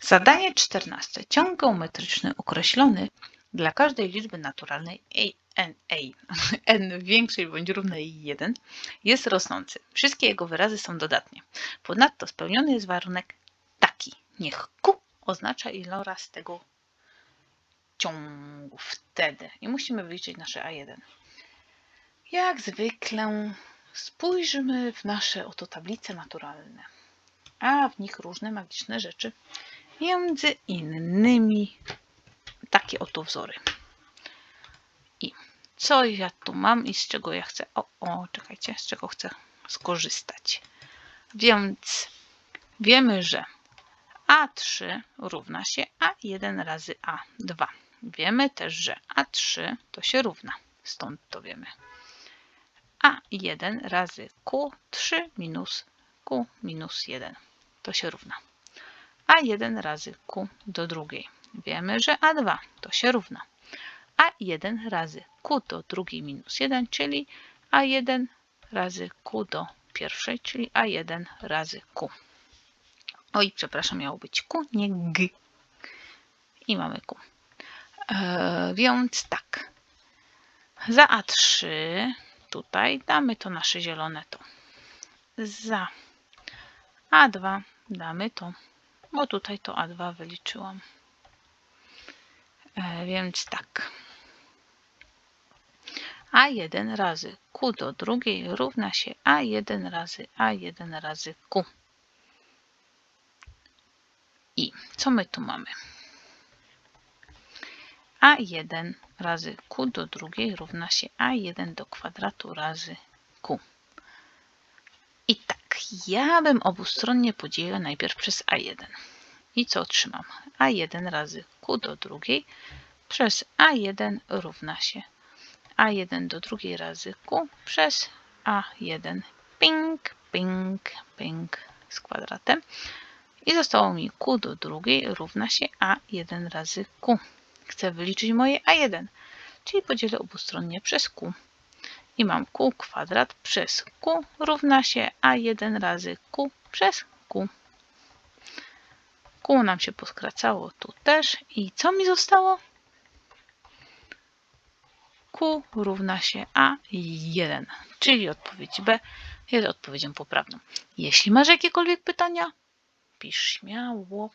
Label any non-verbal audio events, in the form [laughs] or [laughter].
Zadanie 14. Ciąg geometryczny określony dla każdej liczby naturalnej a, n, a, [laughs] n większej bądź równej 1 jest rosnący. Wszystkie jego wyrazy są dodatnie. Ponadto spełniony jest warunek taki. Niech Q oznacza iloraz tego ciągu wtedy. I musimy wyliczyć nasze A1. Jak zwykle spójrzmy w nasze oto tablice naturalne, a w nich różne magiczne rzeczy. Między innymi takie oto wzory. I co ja tu mam i z czego ja chcę? O, o, czekajcie, z czego chcę skorzystać. Więc wiemy, że A3 równa się A1 razy A2. Wiemy też, że A3 to się równa. Stąd to wiemy. A1 razy Q3 minus Q minus 1. To się równa. A1 razy Q do drugiej. Wiemy, że A2 to się równa. A1 razy Q do drugiej minus 1, czyli A1 razy Q do pierwszej, czyli A1 razy Q. Oj, przepraszam, miało być Q, nie G. I mamy Q. E, więc tak. Za A3 tutaj damy to nasze zielone to. Za A2 damy to, bo tutaj to A2 wyliczyłam. E, więc tak. A1 razy Q do drugiej równa się A1 razy A1 razy Q. I co my tu mamy? A1 razy Q do drugiej równa się A1 do kwadratu razy Q. I tak, ja bym obustronnie podzieliła najpierw przez A1. I co otrzymam? A1 razy Q do drugiej przez A1 równa się A1 do drugiej razy Q przez A1. Ping, ping, ping z kwadratem. I zostało mi Q do drugiej równa się A1 razy Q. Chcę wyliczyć moje A1, czyli podzielę obustronnie przez Q. I mam Q kwadrat przez Q równa się A1 razy Q przez Q. Q nam się poskracało tu też. I co mi zostało? Q równa się A1, czyli odpowiedź B jest odpowiedzią poprawną. Jeśli masz jakiekolwiek pytania, pisz śmiało.